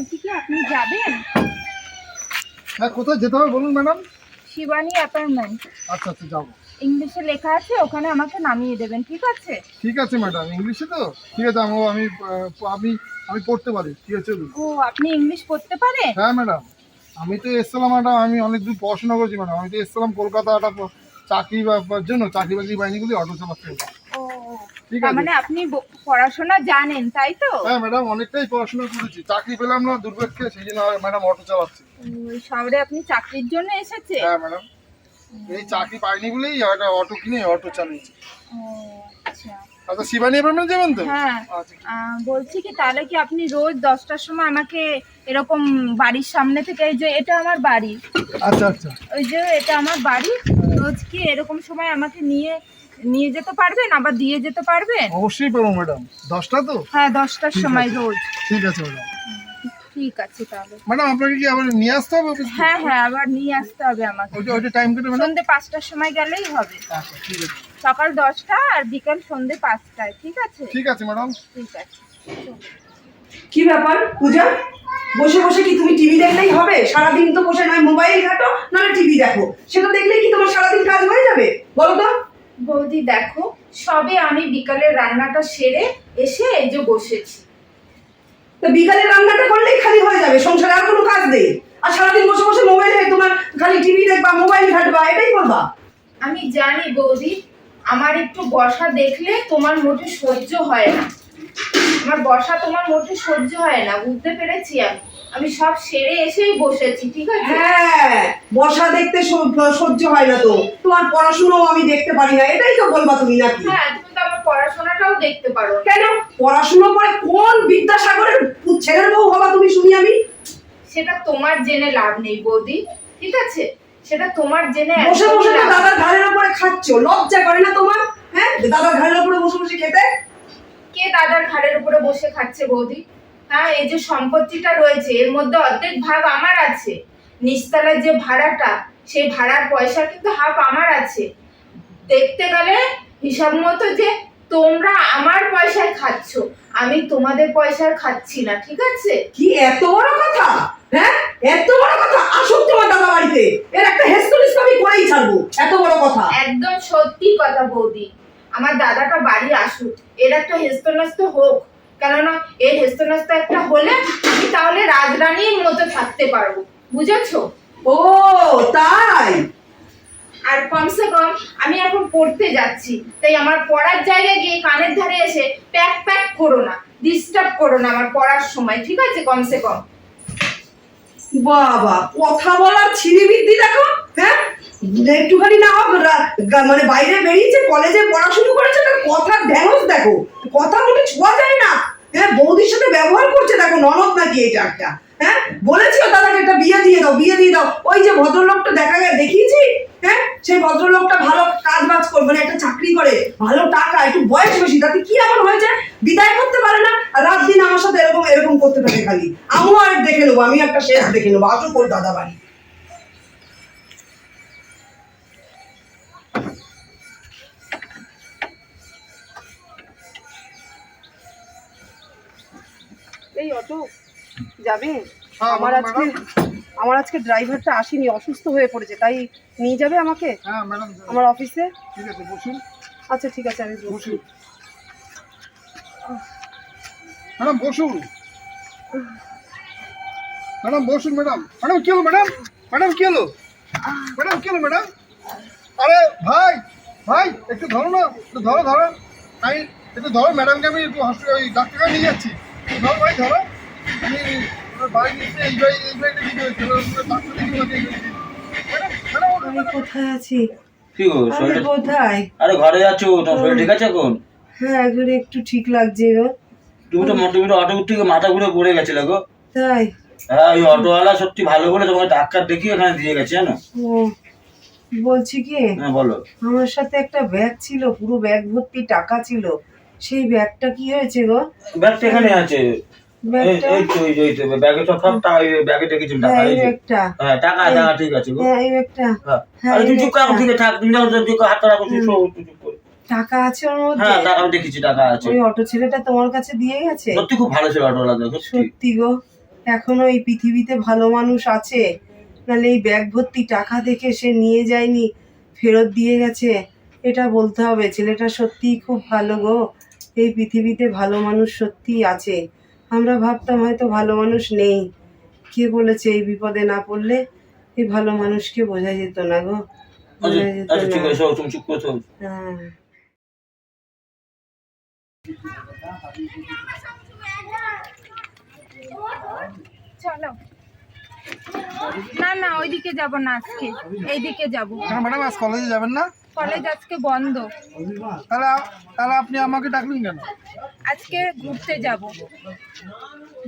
বলছি কি আপনি যাবেন? হ্যাঁ কোথায় যেতে হবে বলুন ম্যাডাম? শিবানী অ্যাপার্টমেন্ট। আচ্ছা আচ্ছা যাব। ইংলিশে লেখা আছে ওখানে আমাকে নামিয়ে দেবেন ঠিক আছে? ঠিক আছে ম্যাডাম। ইংলিশে তো? ঠিক আছে আমি আমি আমি আমি পড়তে পারি। ঠিক আছে ও আপনি ইংলিশ পড়তে পারেন হ্যাঁ ম্যাডাম। আমি তো এসছিলাম ম্যাডাম। আমি অনেক দূর পড়াশোনা করেছি ম্যাডাম। আমি তো এসছিলাম কলকাতা একটা চাকরি জন্য চাকরি বাকরি বাহিনীগুলি অটো চালাতে তার মানে আপনি পড়াশোনা জানেন তাই তো? হ্যাঁ ম্যাডাম অনেকটাই পড়াশোনা করেছি। চাকরি পেলাম না দুর্ভাগ্যে সেই জন্য ম্যাডাম অটো চালাচ্ছি। শহরে আপনি চাকরির জন্য এসেছে হ্যাঁ ম্যাডাম এই চাকরি পাইনি বলেই একটা অটো কিনে অটো চালিয়েছি। আচ্ছা। আচ্ছা শিবানী অ্যাপার্টমেন্ট যাবেন তো? হ্যাঁ। আচ্ছা বলছি কি তাহলে কি আপনি রোজ দশটার সময় আমাকে এরকম বাড়ির সামনে থেকে এই যে এটা আমার বাড়ি। আচ্ছা আচ্ছা। ওই যে এটা আমার বাড়ি। রোজ কি এরকম সময় আমাকে নিয়ে নিয়ে যেতে পারবেন আবার দিয়ে যেতে পারবেন? অবশ্যই পাবো ম্যাডাম। দশটা তো? হ্যাঁ দশটার সময়। রোজ। ঠিক আছে ম্যাডাম। ঠিক আছে তাহলে। ম্যাডাম আপনাকে কি আবার নিয়ে আসতে হবে অফিস হ্যাঁ হ্যাঁ আবার নিয়ে আসতে হবে আমাকে। ওইটা ওইটা টাইম কেটে ম্যাডাম? সন্ধ্যে পাঁচটার সময় গেলেই হবে। আচ্ছা ঠিক আছে। সকাল দশটা আর বিকাল সন্ধ্যে পাঁচটায় ঠিক আছে? ঠিক আছে ম্যাডাম। ঠিক আছে। কি ব্যাপার পূজা? বসে বসে কি তুমি টিভি দেখলেই হবে? সারাদিন তো বসে নয় মোবাইল ঘাটো নাহলে টিভি দেখো। সেটা দেখলেই কি তোমার সারাদিন কাজ হয়ে যাবে? বলো তো। বৌদি দেখো সবে আমি বিকালে রান্নাটা সেরে এসে এই যে বসেছি। তো বিকালে রান্নাটা করলেই খালি হয়ে যাবে সংসারে আর কোনো কাজ নেই। আর সারাদিন বসে বসে মোবাইলে তোমার খালি টিভি দেখবা মোবাইল ঘাটবা এটাই করবা। আমি জানি বৌদি আমার একটু বসা দেখলে তোমার মোটে সহ্য হয় না। আমার বসা তোমার মোটে সহ্য হয় না বুঝতে পেরেছি আমি। আমি সব সেরে এসেই বসেছি ঠিক আছে? হ্যাঁ বসা দেখতে সহ্য হয় না তো। তোমার পড়াশুনোও আমি দেখতে পারি না এটাই তো বলবা তুমি নাকি? হ্যাঁ তুমি তো আমার পড়াশোনাটাও দেখতে পারো। কেন? পড়াশুনো করে কোন বিদ্যাসাগরের ছেলের বউ হবা তুমি শুনি আমি? সেটা তোমার জেনে লাভ নেই বৌদি ঠিক আছে? সেটা তোমার জেনে বসে বসে তো দাদার ঘাড়ের উপরে খাচ্ছ লজ্জা করে না তোমার? হ্যাঁ দাদার ঘাড়ের উপরে বসে বসে খেতে? কে দাদার ঘাড়ের উপরে বসে খাচ্ছে বৌদি? হ্যাঁ এই যে সম্পত্তিটা রয়েছে এর মধ্যে অর্ধেক ভাগ আমার আছে। নিচতলার যে ভাড়াটা সেই ভাড়ার পয়সা কিন্তু হাফ আমার আছে। দেখতে গেলে হিসাব মতো যে তোমরা আমার পয়সায় খাচ্ছ আমি তোমাদের পয়সার খাচ্ছি না ঠিক আছে? কি এত বড় কথা? হ্যাঁ? এত বড় কথা? আসুক তোমার দাদা বাড়িতে। এর একটা হেস্তলিস্ট আমি করেই ছাড়বো এত বড় কথা। একদম সত্যি কথা বৌদি। আমার দাদাটা বাড়ি আসুক এর একটা হেস্তনাস্ত হোক কেননা এর হেস্তনাস্ত একটা হলে আমি তাহলে রাজরানীর মতো থাকতে পারব। বুঝেছ? ও তাই? আর কমসে কম আমি এখন পড়তে যাচ্ছি। তাই আমার পড়ার জায়গায় গিয়ে কানের ধারে এসে প্যাক প্যাক করো না ডিস্টার্ব করো না আমার পড়ার সময় ঠিক আছে কমসে কম? বাবা কথা বলার ছিনিবিদ্যি দেখো হ্যাঁ? একটুখানি না হোক মানে বাইরে বেরিয়েছে কলেজে পড়াশুনো করেছে, তার কথার ঢ্যাঁড়স দেখো। কথা মনে ছোঁয়া যায় না। হ্যাঁ বৌদির সাথে ব্যবহার করছে, দেখো, ননদ নাকি এটা একটা হ্যাঁ বলেছিল দাদাকে একটা বিয়ে দিয়ে দাও, বিয়ে দিয়ে দাও। ওই যে ভদ্রলোকটা দেখা গেছে দেখিয়েছি? হ্যাঁ সেই ভদ্রলোকটা ভালো কাজ বাজ করে মানে একটা চাকরি করে, ভালো টাকা, একটু বয়স বেশি, তাতে কি এমন হয়েছে? বিদায় করতে পারে না রাত দিন আমার সাথে এরকম এরকম করতে থাকে খালি। আমিও আর দেখে নেব আমি একটা শেষ দেখে নেব, আসো কর দাদা বাড়ি এই অটো যাবে? হ্যাঁ, আমার আজকে আমার আজকে ড্রাইভারটা আসেনি অসুস্থ হয়ে পড়েছে তাই নিয়ে যাবে আমাকে? হ্যাঁ আমার অফিসে ঠিক আছে বসুন। আচ্ছা ঠিক আছে আমি বসি বসুন। ম্যাডাম বসুন। ম্যাডাম বসুন ম্যাডাম ম্যাডাম কি হলো ম্যাডাম ম্যাডাম কি হলো? ম্যাডাম কি হলো ম্যাডাম আরে ভাই ভাই একটু ধরো না একটু ধরো ধরো। আমি একটু ধরো ম্যাডামকে আমি একটু হসপিটাল ওই ডাক্তারখানে নিয়ে যাচ্ছি। ধরো ভাই ধরো আমি বাড়ি নিচ্ছে এই বাড়ি এই বাড়িটা দিকে হয়েছে ডাক্তার দিকে হয়েছে ম্যাডাম ম্যাডাম আমি কোথায় আছি? কি গো আমি কোথায়? আরে ঘরে যাচ্ছ তোমার শরীর ঠিক আছে এখন? হ্যাঁ এখন একটু ঠিক লাগছে গো। তুমি তো মোটামুটি অটো থেকে মাথা ঘুরে পড়ে গেছিলে গো। তাই? হ্যাঁ ওই অটোওয়ালা সত্যি ভালো বলে তোমাকে ডাক্তার দেখিয়ে এখানে দিয়ে গেছে জানো? ও বলছি কি? হ্যাঁ বলো। আমার সাথে একটা ব্যাগ ছিল পুরো ব্যাগ ভর্তি টাকা ছিল। সেই ব্যাগটা কি হয়েছে গো? ব্যাগটা এখানে আছে। এই তো এই তো ব্যাগে সব সব টাকা ব্যাগে দেখেছি টাকা এই এই হ্যাঁ টাকা টাকা ঠিক আছে গো। হ্যাঁ এই ব্যাগটা। হ্যাঁ। হ্যাঁ, আরে এই তুই চুপ কর ঠিক থাক তুমি যাও চুপ করে রাখো তুই শো, চুপ করে। টাকা আছে ওর মধ্যে? হ্যাঁ টাকা আমি দেখেছি টাকা আছে। ওই অটো ছেলেটা তোমার কাছে দিয়ে গেছে? সত্যি খুব ভালো ছিল অটোওয়ালা সত্যি। সত্যি গো। এখনও এই পৃথিবীতে ভালো মানুষ আছে। নাহলে এই ব্যাগ ভর্তি টাকা দেখে সে নিয়ে যায়নি ফেরত দিয়ে গেছে। এটা বলতে হবে ছেলেটা সত্যিই খুব ভালো গো। এই পৃথিবীতে ভালো মানুষ সত্যিই আছে। আমরা ভাবতাম হয়তো ভালো মানুষ নেই। কে বলেছে এই বিপদে না পড়লে এই ভালো মানুষকে বোঝা যেত না গো। আচ্ছা বোঝা যেত আচ্ছা না। হ্যাঁ। চলো। না না ওইদিকে যাব না আজকে। এইদিকে যাব। ম্যাডাম আজ কলেজে যাবেন না? কলেজ আজকে বন্ধ। তাহলে তাহলে আপনি আমাকে ডাকলেন কেন? আজকে ঘুরতে যাব।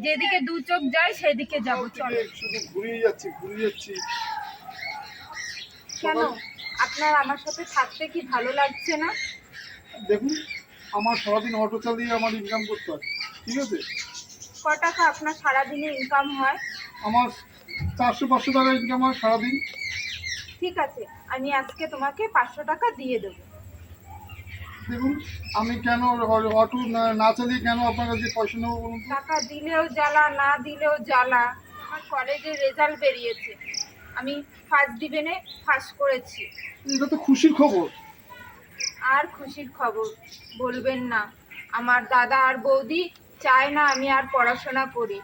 যেদিকে দু চোখ যায় সেদিকে যাব চলো। শুধু ঘুরিয়ে যাচ্ছি ঘুরিয়ে যাচ্ছি। কেন? আপনার আমার সাথে থাকতে কি ভালো লাগছে না? দেখুন আমার সারাদিন অটো চালিয়ে আমার ইনকাম করতে হয় ঠিক আছে? ক টাকা আপনার সারাদিনে ইনকাম হয়? আমার চারশো পাঁচশো টাকা ইনকাম হয় সারাদিন। ঠিক আছে। আমি আজকে তোমাকে পাঁচশো টাকা দিয়ে দেবো। দেখুন আমি কেন অটো না- চালিয়ে কেন আপনার কাছে পয়সা নেব বলুন টাকা দিলেও জ্বালা না দিলেও জ্বালা। আমার কলেজের রেজাল্ট বেরিয়েছে। আমি ফার্স্ট ডিভিশনে ফার্স্ট করেছি। এটা তো খুশির খবর। আর খুশির খবর বলবেন না। আমার দাদা আর বৌদি চায় না আমি আর পড়াশোনা করি।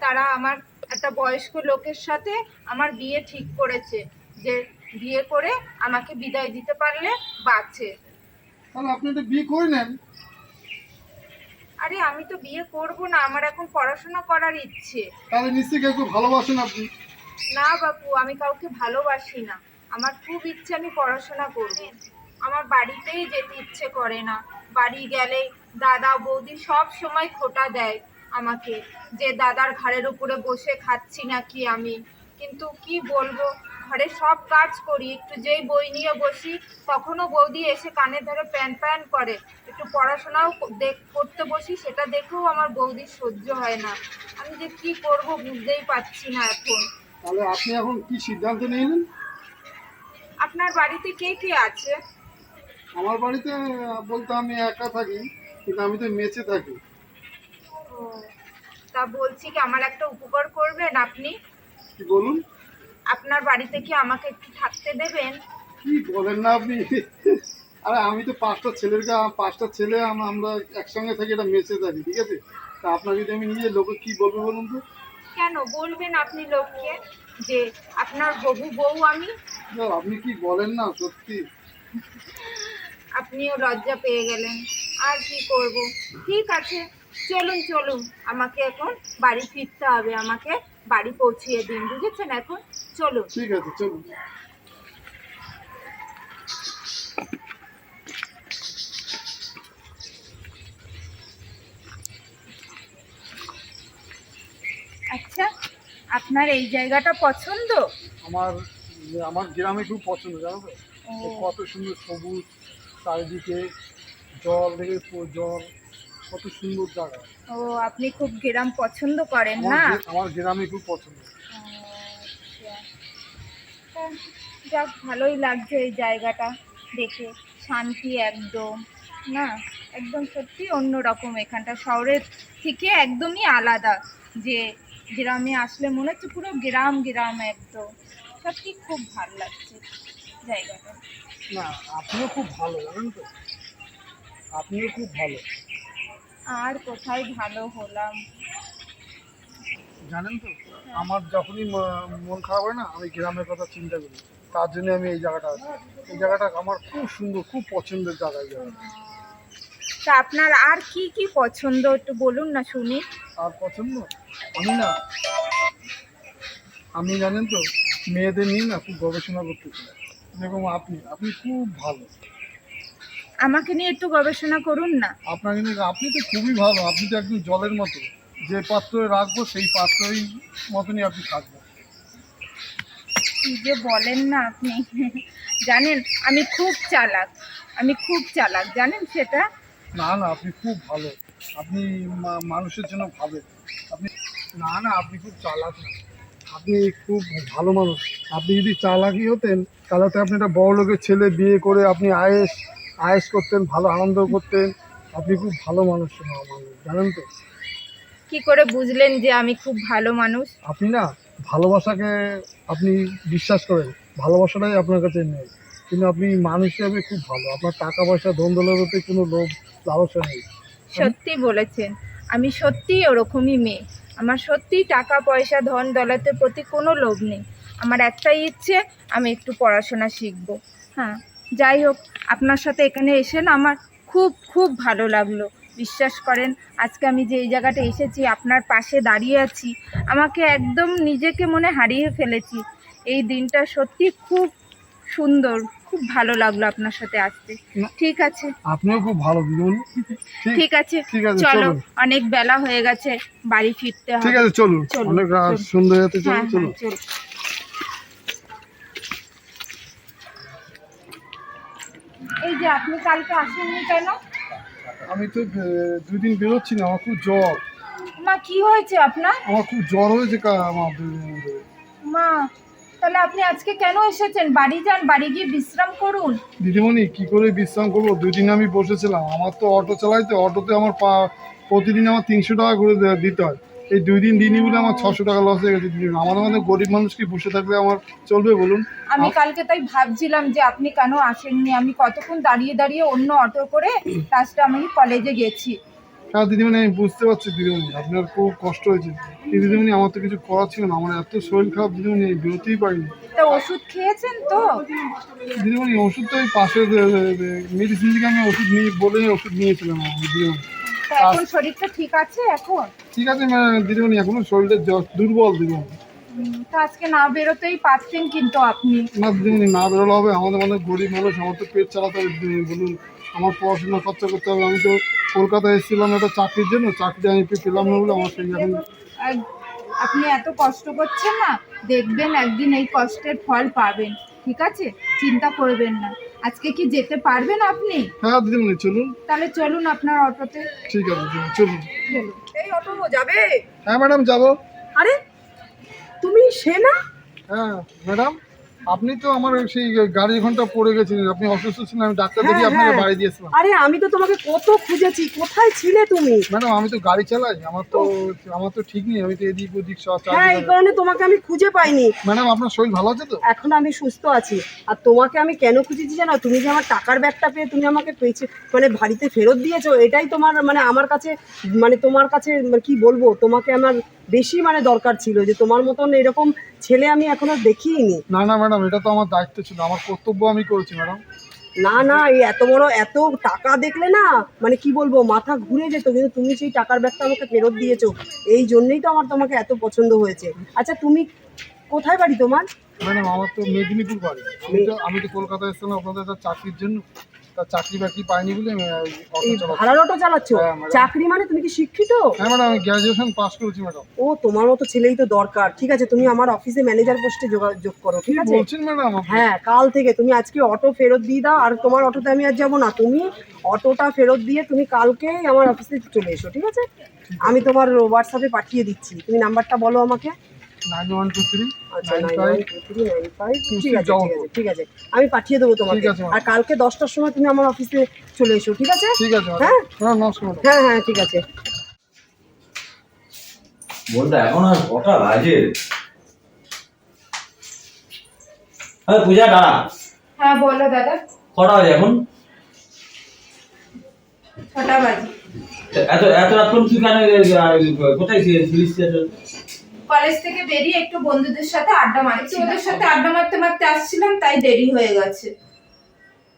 তারা আমার একটা বয়স্ক লোকের সাথে আমার বিয়ে ঠিক করেছে। যে বিয়ে করে আমাকে বিদায় দিতে পারলে বাঁচে। তাহলে আপনি এটা বিয়ে করে নেন। আরে আমি তো বিয়ে করব না আমার এখন পড়াশোনা করার ইচ্ছে। তাহলে নিশ্চয়ই কেউ ভালোবাসেন আপনি। না বাপু আমি কাউকে ভালোবাসি না। আমার খুব ইচ্ছে আমি পড়াশোনা করব। আমার বাড়িতেই যেতে ইচ্ছে করে না। বাড়ি গেলে দাদা বৌদি সব সময় খোটা দেয় আমাকে যে দাদার ঘাড়ের উপরে বসে খাচ্ছি নাকি আমি। কিন্তু কি বলব? ঘরে সব কাজ করি। একটু যেই বই নিয়ে বসি তখনও বৌদি এসে কানে ধরে প্যান প্যান করে। একটু পড়াশোনাও করতে বসি সেটা দেখেও আমার বৌদির সহ্য হয় না। আমি যে কি করব বুঝতেই পারছি না এখন। তাহলে আপনি এখন কি সিদ্ধান্ত নিলেন? আপনার বাড়িতে কে কে আছে? আমার বাড়িতে বলতে আমি একা থাকি কিন্তু আমি তো মেচে থাকি। তা বলছি কি আমার একটা উপকার করবেন আপনি? কি বলুন? আপনার বাড়িতে কি আমাকে একটু থাকতে দেবেন? কি বলেন না আপনি? আরে আমি তো পাঁচটা ছেলের গা- পাঁচটা ছেলে আম- আমরা একসঙ্গে থাকি এটা মেচে থাকি ঠিক আছে? তা আপনার যদি আমি নিজে লোকে কি বলব বলুন তো? কেন বলবেন আপনি লোককে যে আপনার হবু বউ আমি? আপনি কি বলেন না সত্যি? আপনিও লজ্জা পেয়ে গেলেন আর কি করব? ঠিক আছে চলুন চলুন আমাকে এখন বাড়ি ফিরতে হবে আমাকে বাড়ি পৌঁছিয়ে দিন বুঝেছেন এখন? চলুন। ঠিক আছে চলুন। আচ্ছা আপনার এই জায়গাটা পছন্দ? আমার আমার গ্রামে খুব পছন্দ জানো তো? কত সুন্দর সবুজ চারিদিকে জল দেখে জল। কত সুন্দর জায়গা। ও আপনি খুব গ্রাম পছন্দ করেন না? আমার গ্রামে খুব পছন্দ। আচ্ছা। যাক ভালোই লাগছে এই জায়গাটা দেখে। শান্তি একদম না? একদম সত্যি অন্যরকম এখানটা। শহরের থেকে একদমই আলাদা। যে গ্রামে আসলে মনে হচ্ছে পুরো গ্রাম গ্রাম একদম। সত্যি খুব ভালো লাগছে জায়গাটা। না আপনিও খুব ভালো জানেন তো? আপনিও খুব ভালো। আর কোথায় ভালো হলাম? জানেন তো আমার যখনই মন খারাপ হয় না আমি গ্রামের কথা চিন্তা করি। তার জন্য আমি এই জায়গাটা আছি। এই জায়গাটা আমার খুব সুন্দর খুব পছন্দের জায়গা তা আপনার আর কি কি পছন্দ একটু বলুন না শুনি। আর পছন্দ? আমি না আমি জানেন তো মেয়েদের নিয়ে না খুব গবেষণা করতে চাই যেরকম আপনি আপনি খুব ভালো। আমাকে নিয়ে একটু গবেষণা করুন না। আপনাকে নিয়ে আপনি তো খুবই ভালো আপনি তো একদম জলের মতো। যে পাত্রে রাখব সেই পাত্রই মতনই আপনি থাকবেন। কি যে বলেন না আপনি। জানেন আমি খুব চালাক আমি খুব চালাক জানেন সেটা? না না আপনি খুব ভালো। আপনি মানুষের জন্য ভাবেন আপনি না না আপনি খুব চালাক না। আপনি খুব ভালো মানুষ। আপনি যদি চালাকই হতেন তাহলে তো আপনি একটা বড় লোকের ছেলে বিয়ে করে আপনি আয়েস আয়েস করতেন ভালো আনন্দ করতেন। আপনি খুব ভালো মানুষ জানেন তো? কি করে বুঝলেন যে আমি খুব ভালো মানুষ? আপনি না ভালোবাসাকে আপনি বিশ্বাস করেন ভালোবাসাটাই আপনার কাছে নেই। কিন্তু আপনি মানুষ হিসাবে খুব ভালো আপনার টাকা পয়সা ধন দৌলতে কোনো লোভ লালসা নেই। সত্যি বলেছেন আমি সত্যিই ওরকমই মেয়ে। আমার সত্যিই টাকা পয়সা ধন দলাতের প্রতি কোনো লোভ নেই। আমার একটাই ইচ্ছে আমি একটু পড়াশোনা শিখব। হ্যাঁ। যাই হোক আপনার সাথে এখানে এসে না আমার খুব খুব ভালো লাগল। বিশ্বাস করেন আজকে আমি যে এই জায়গাটা এসেছি আপনার পাশে দাঁড়িয়ে আছি আমাকে একদম নিজেকে মনে হারিয়ে ফেলেছি। এই দিনটা সত্যি খুব সুন্দর খুব ভালো লাগল আপনার সাথে আসতে। ঠিক আছে? আপনিও খুব ভালো দিদিমণি ঠিক আছে চলো অনেক বেলা হয়ে গেছে বাড়ি ফিরতে ঠিক আছে চলুন। চলুন, অনেক। সন্ধ্যা হতে হ্যাঁ চলুন হ্যাঁ চলুন। চলো এই যে আপনি কালকে আসেননি কেন? আমি তো আহ, দুই দিন বেরোচ্ছি না আমার খুব জ্বর। মা কি হয়েছে আপনার? আমার খুব জ্বর হয়েছে আমার মা তাহলে আপনি আজকে কেন এসেছেন? বাড়ি যান বাড়ি গিয়ে বিশ্রাম করুন। দিদিমণি কি করে বিশ্রাম করব? দুই দিন আমি বসেছিলাম। আমার তো অটো চালাইতে অটোতে আমার পা প্রতিদিন আমার তিনশো টাকা করে দিতে হয়। এই দুই দিন দিনই বলে আমার ছশো টাকা লস হয়ে গেছে আমাদের মধ্যে গরিব মানুষ কি বসে থাকলে আমার চলবে বলুন? আমি কালকে তাই ভাবছিলাম যে আপনি কেন আসেননি? আমি কতক্ষণ দাঁড়িয়ে দাঁড়িয়ে অন্য অটো করে লাস্টে আমি কলেজে গেছি। হ্যাঁ দিদিমণি আমি বুঝতে পারছি দিদিমণি আপনার খুব কষ্ট হয়েছে। দিদিমণি আমার তো কিছু করার ছিল না আমার এত শরীর খারাপ দিদিমণি আমি বেরোতেই পারিনি তা ওষুধ খেয়েছেন তো? দিদিমণি ওষুধ তো ওই পাশে মেডিসিন থেকে আমি ওষুধ নিয়ে বলেই ওষুধ নিয়েছিলাম দিদিমণি। এখন শরীরটা ঠিক আছে এখন? ঠিক আছে দিদিমণি এখনও শরীরটা দুর্বল দিদিমণি তা আজকে না বেরোতেই পারতেন কিন্তু আপনি। না দিদিমণি না বেরোলে হবে আমাদের মধ্যে গরিব মানুষ আমার তো পেট চালাতে হবে দিদিমণি, বলুন। আমার পড়াশোনা খরচা করতে হবে আমি তো কলকাতায় এসেছিলাম একটা চাকরির জন্য চাকরি আমি পেলাম না বলে আমার সেই এখন আপনি এত কষ্ট করছেন না দেখবেন একদিন এই কষ্টের ফল পাবেন ঠিক আছে? চিন্তা করবেন না। আজকে কি যেতে পারবেন আপনি? হ্যাঁ দিদিমণি চলুন। তাহলে চলুন আপনার অটোতে। ঠিক আছে দিদিমণি, চলুন। চলুন এই অটো যাবে। হ্যাঁ ম্যাডাম যাব। আরে তুমি সে না হ্যাঁ ম্যাডাম। আপনি তো আমার সেই গাড়ি ঘণ্টা পড়ে গেছিলেন। আপনি অসুস্থ ছিলেন আমি ডাক্তার হ্যাঁ, আপনাকে হ্যাঁ। বাড়ি দিয়েছিলাম আরে আমি তো তোমাকে কত খুঁজেছি কোথায় ছিলে তুমি? ম্যাডাম আমি তো গাড়ি চালাই আমার তো আমার তো ঠিক নেই আমি তো এদিক ওদিক সব হ্যাঁ এই কারণে তোমাকে আমি খুঁজে পাইনি। ম্যাডাম আপনার শরীর ভালো আছে তো? এখন আমি সুস্থ আছি। আর তোমাকে আমি কেন খুঁজেছি জানো? তুমি যে আমার টাকার ব্যাগটা পেয়ে তুমি আমাকে পেয়েছে মানে বাড়িতে ফেরত দিয়েছ এটাই তোমার মানে আমার কাছে মানে তোমার কাছে মানে কি বলব? তোমাকে আমার বেশি মানে দরকার ছিল যে তোমার মতন এরকম ছেলে আমি এখনও দেখিনি। না না ম্যাডাম এটা তো আমার দায়িত্ব ছিল আমার কর্তব্য আমি করেছি ম্যাডাম। না না এই এত বড় এত টাকা দেখলে না মানে কি বলব মাথা ঘুরে যেত কিন্তু তুমি সেই টাকার ব্যাগটা আমাকে ফেরত দিয়েছ এই জন্যই তো আমার তোমাকে এত পছন্দ হয়েছে। আচ্ছা তুমি কোথায় বাড়ি তোমার? ম্যাডাম আমার তো মেদিনীপুর বাড়ি। আমি তো আমি তো কলকাতায় এসেছিলাম আপনাদের চাকরির জন্য। চাকরি বাকরি পাইনি বলে ভাড়ার অটো চালাচ্ছ? হ্যাঁ, চাকরি মানে তুমি কি শিক্ষিত? হ্যাঁ ম্যাডাম আমি গ্র্যাজুয়েশন পাস করেছি ম্যাডাম ও তোমার মতো ছেলেই তো দরকার। ঠিক আছে তুমি আমার অফিসে ম্যানেজার পোস্টে যোগাযোগ করো ঠিক আছে? বলছেন ম্যাডাম হ্যাঁ কাল থেকে তুমি আজকে অটো ফেরত দিয়ে দাও আর তোমার অটোতে আমি আর যাব না। তুমি অটোটা ফেরত দিয়ে তুমি কালকেই আমার অফিসে চলে এসো ঠিক আছে? আমি তোমার হোয়াটসঅ্যাপে পাঠিয়ে দিচ্ছি। তুমি নাম্বারটা বলো আমাকে। নাইন ওয়ান টু থ্রি ঠিক আছে আমি পাঠিয়ে দেবো তোমাকে। ঠিক আছে, ma'am। আর কালকে দশটার সময় তুমি আমার অফিসে চলে এসো ঠিক আছে? ঠিক আছে হ্যাঁ? ম্যাডাম হ্যাঁ হ্যাঁ ঠিক আছে। বলতে এখন আর কটা বাজে? হ্যাঁ পূজা দাঁড়া। হ্যাঁ বলো দাদা। কটা বাজে এখন? ছটা বাজে। এত এত রাত তুই কেন কোথায় ছিলিস? কলেজ থেকে বেরিয়ে একটু বন্ধুদের সাথে আড্ডা মারছি ওদের সাথে আড্ডা মারতে মারতে আসছিলাম তাই দেরি হয়ে গেছে।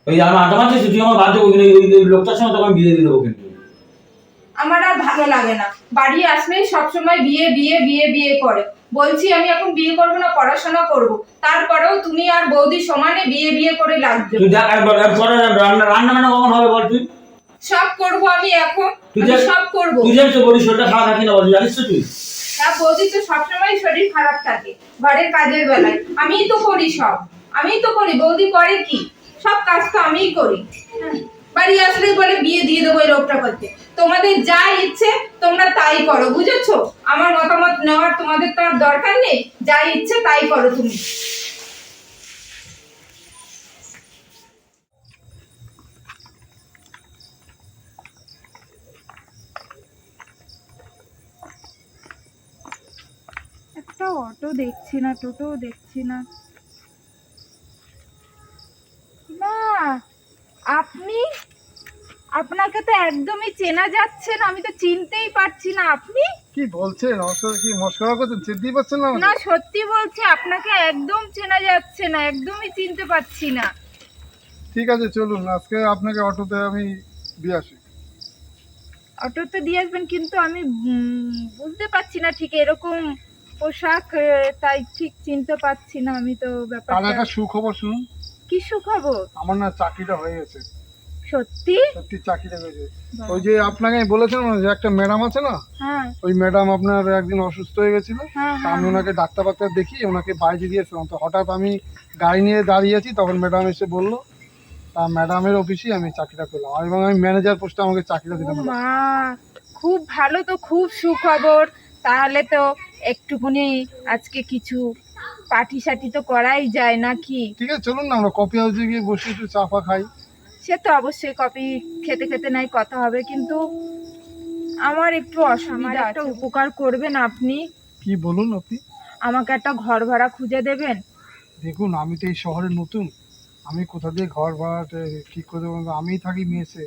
ওই আমি আড্ডা মারছিস তুই আমার বাধ্য করবি ওই ওই লোকটার সঙ্গে তখন বিয়ে দিয়ে দেবো কিন্তু। আমার আর ভালো লাগে না। বাড়ি আসলেই সবসময় বিয়ে বিয়ে বিয়ে বিয়ে করে। বলছি আমি এখন বিয়ে করব না পড়াশোনা করব। তারপরেও তুমি আর বৌদি সমানে বিয়ে বিয়ে করে লাগবে। তুই দেখ একবার একবার পরে রান্না রান্না বান্না কখন হবে বল তুই? সব করব আমি এখন তুই সব করব। তুই জানিস বলিস শরীরটা খারাপ থাকি না বল জানিস তো তুই? তার বৌদি তো সবসময় শরীর খারাপ থাকে, ঘরের কাজের বেলায়। আমিই তো করি সব, আমিই তো করি, বৌদি করে কি? সব কাজ তো আমিই করি। হ্যাঁ। বাড়ি আসলে বলে বিয়ে দিয়ে দেবো এই লোকটা করতে। তোমাদের যা ইচ্ছে তোমরা তাই করো, বুঝেছ? আমার মতামত নেওয়ার তোমাদের তো আর দরকার নেই, যা ইচ্ছে তাই করো তুমি। একটা অটো দেখছি না টোটো দেখছি না। না আপনি? আপনাকে তো একদমই চেনা যাচ্ছে না আমি তো চিনতেই পারছি না। আপনি? কি বলছেন? আমার সাথে কি মস্করা করছেন? চিনতেই পারছেন না না সত্যি বলছি আপনাকে একদম চেনা যাচ্ছে না একদমই চিনতে পারছি না। ঠিক আছে চলুন। আজকে আপনাকে অটোতে আমি দিয়ে আসি। অটোতে দিয়ে আসবেন কিন্তু আমি বুঝতে পারছি না ঠিক এরকম পোশাক তাই ঠিক চিনতে পারছি না আমি তো ব্যাপারটা। একটা সুখবর শুনুন। কি সুখবর? আমার না চাকরিটা হয়ে গেছে। সত্যি? সত্যি চাকরিটা হয়েছে ওই যে আপনাকে আমি বলেছিলাম না যে একটা ম্যাডাম আছে না? হ্যাঁ। ওই ম্যাডাম আপনার একদিন অসুস্থ হয়ে গেছিল। হ্যাঁ হ্যাঁ। আমি ওনাকে ডাক্তার ফাক্তার দেখি ওনাকে বাইরে দিয়েছিলাম তো হঠাৎ আমি গাড়ি নিয়ে দাঁড়িয়ে আছি তখন ম্যাডাম এসে বলল তা ম্যাডামের অফিসেই আমি চাকরিটা পেলাম এবং আমি ম্যানেজার পোস্টে আমাকে চাকরিটা দিতে ও পারলাম মা খুব ভালো তো খুব সুখবর। তাহলে তো একটুখানি আজকে কিছু পার্টি সাটি তো করাই যায় নাকি? ঠিক আছে চলুন না আমরা কফি হাউসে গিয়ে বসে একটু চা ফা খাই। সে তো অবশ্যই কপি খেতে খেতে নাই কথা হবে কিন্তু আমার একটু অসুবিধা একটা উপকার করবেন আপনি। কি বলুন আপনি? আমাকে একটা ঘর ভাড়া খুঁজে দেবেন? দেখুন আমি তো এই শহরে নতুন। আমি কোথা দিয়ে ঘর ভাড়াটা কি করে দেবো? আমিই থাকি মেসে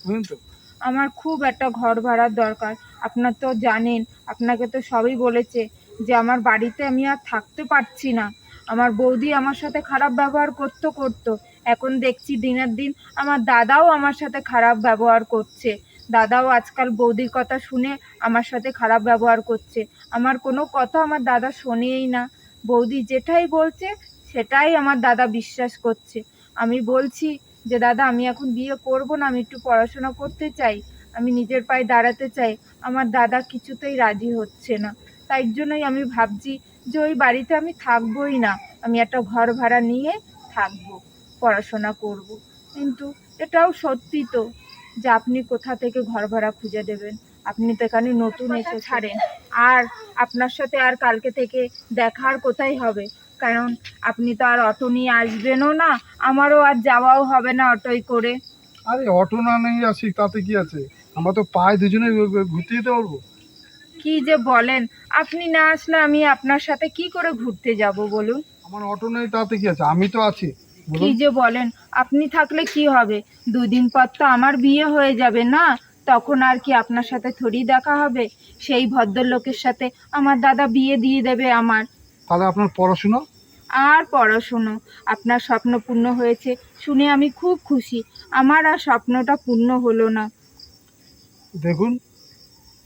বুঝলেন তো? আমার খুব একটা ঘর ভাড়ার দরকার। আপনার তো জানেন, আপনাকে তো সবই বলেছে যে আমার বাড়িতে আমি আর থাকতে পারছি না। আমার বৌদি আমার সাথে খারাপ ব্যবহার করতো করতো। এখন দেখছি দিনের দিন আমার দাদাও আমার সাথে খারাপ ব্যবহার করছে। দাদাও আজকাল বৌদির কথা শুনে আমার সাথে খারাপ ব্যবহার করছে। আমার কোনো কথা আমার দাদা শোনেই না। বৌদি যেটাই বলছে, সেটাই আমার দাদা বিশ্বাস করছে। আমি বলছি যে দাদা আমি এখন বিয়ে করব না আমি একটু পড়াশোনা করতে চাই আমি নিজের পায়ে দাঁড়াতে চাই আমার দাদা কিছুতেই রাজি হচ্ছে না। তাই জন্যই আমি ভাবছি যে ওই বাড়িতে আমি থাকবোই না আমি একটা ঘর ভাড়া নিয়ে থাকব পড়াশোনা করব। কিন্তু এটাও সত্যি তো যে আপনি কোথা থেকে ঘর ভাড়া খুঁজে দেবেন? আপনি তো এখানে নতুন এসে ছাড়েন। আর আপনার সাথে আর কালকে থেকে দেখার কোথায় হবে? কারণ আপনি তো আর অটো নিয়ে আসবেনও না আমারও আর যাওয়াও হবে না অটোই করে। আরে অটো না নেই আসি তাতে কি আছে? আমরা তো পায়ে দুজনে ঘুরতে যেতে পারব। কি যে বলেন আপনি না আসলে আমি আপনার সাথে কি করে ঘুরতে যাব বলুন? আমার অটো নেই তাতে কি আছে? আমি তো আছি কি যে বলেন আপনি থাকলে কি হবে? দুদিন পর তো আমার বিয়ে হয়ে যাবে না তখন আর কি আপনার সাথে থরি দেখা হবে? সেই ভদ্রলোকের সাথে আমার দাদা বিয়ে দিয়ে দেবে আমার। তাহলে আপনার পড়াশোনা? আর পড়াশুনো। আপনার স্বপ্ন পূর্ণ হয়েছে শুনে আমি খুব খুশি। আমার আর স্বপ্নটা পূর্ণ হলো না। দেখুন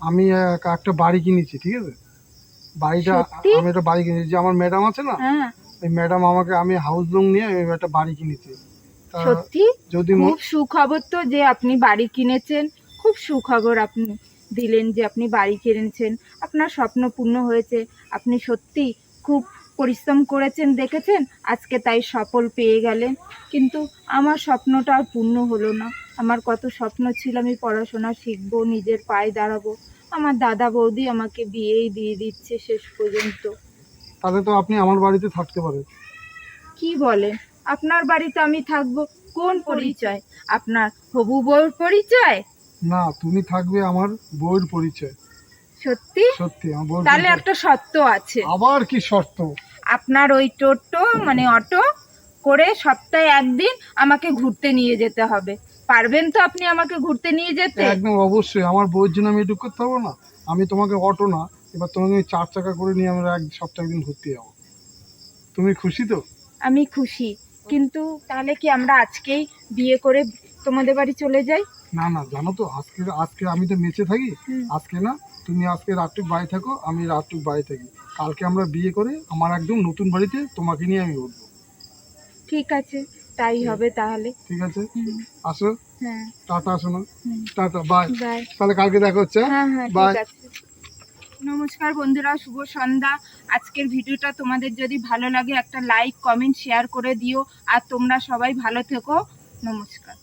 আমি এক- একটা বাড়ি কিনেছি ঠিক আছে? বাড়িটা সত্যি? আমি একটা বাড়ি কিনেছি। যে আমার ম্যাডাম আছে না হ্যাঁ। ওই ম্যাডাম আমাকে আমি হাউস লোন নিয়ে একটা বাড়ি কিনেছি। তা সত্যি? যদি খুব সুখবর তো যে আপনি বাড়ি কিনেছেন। খুব সুখবর আপনি দিলেন যে আপনি বাড়ি কিনেছেন। আপনার স্বপ্ন পূর্ণ হয়েছে। আপনি সত্যি খুব পরিশ্রম করেছেন দেখেছেন? আজকে তাই সফল পেয়ে গেলেন। কিন্তু আমার স্বপ্নটা আর পূর্ণ হলো না। আমার কত স্বপ্ন ছিল আমি পড়াশোনা শিখব নিজের পায়ে দাঁড়াবো। আমার দাদা বৌদি আমাকে বিয়েই দিয়ে দিচ্ছে শেষ পর্যন্ত। তাহলে তো আপনি আমার বাড়িতে থাকতে পারেন। কি বলেন? আপনার বাড়িতে আমি থাকব কোন পরিচয়? আপনার হবু বউর পরিচয়? না তুমি থাকবে আমার বউর পরিচয়। সত্যি? সত্যি তাহলে একটা শর্ত আছে। আবার কি শর্ত? আপনার ওই টোটো মানে অটো করে সপ্তাহে একদিন আমাকে ঘুরতে নিয়ে যেতে হবে। পারবেন তো আপনি আমাকে ঘুরতে নিয়ে যেতে? একদম অবশ্যই। আমার বউয়ের জন্য আমি এটুকু করতে পারব না। আমি তোমাকে অটো না এবার তোমাকে আমি চার চাকা করে নিয়ে আমরা এক সপ্তাহ একদিন ঘুরতে যাব। তুমি খুশি তো? আমি খুশি। কিন্তু তাহলে কি আমরা আজকেই বিয়ে করে তোমাদের বাড়ি চলে যাই? না না জানো তো আজকে আজকে আমি তো মেচে থাকি। আজকে না তুমি আজকে রাতটুক বাড়ি থাকো আমি রাতটুক বাড়ি থাকি। কালকে আমরা বিয়ে করে আমার একদম নতুন বাড়িতে তোমাকে নিয়ে আমি উঠবো ঠিক আছে তাই হবে তাহলে। ঠিক আছে? আসো? হ্যাঁ। টাটা আসো না টাটা বাই বাই তাহলে কালকে দেখা হচ্ছে হ্যাঁ? হ্যাঁ হ্যাঁ আছে। নমস্কার বন্ধুরা শুভ সন্ধ্যা। আজকের ভিডিওটা তোমাদের যদি ভালো লাগে একটা লাইক কমেন্ট শেয়ার করে দিও। আর তোমরা সবাই ভালো থেকো। নমস্কার।